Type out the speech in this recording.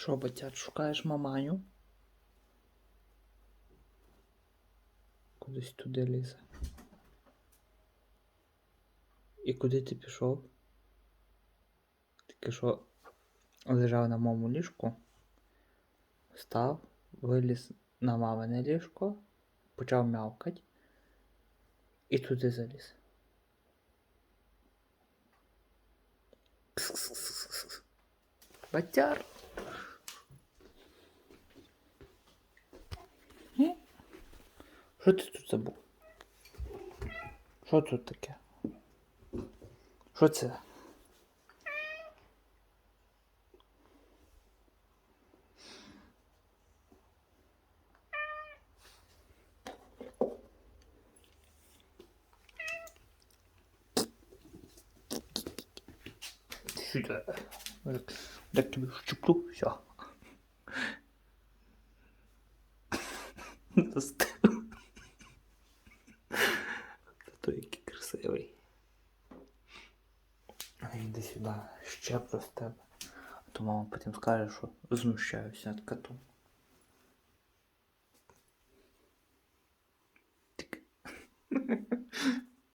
Що, батят, шукаєш маманю? Кудись туди лізе. І куди ти пішов? Тільки що лежав на моєму ліжку, встав, виліз на мамине ліжко, почав мявкать і туди заліз. Батяр. Що ти тут забув? Що тут таке? Що це? Сюди. Так, тобі щуплю, все. Застив. Та який красивий. Іди сюди, ще про тебе. А то мама потім скаже, що знущаюся над котом.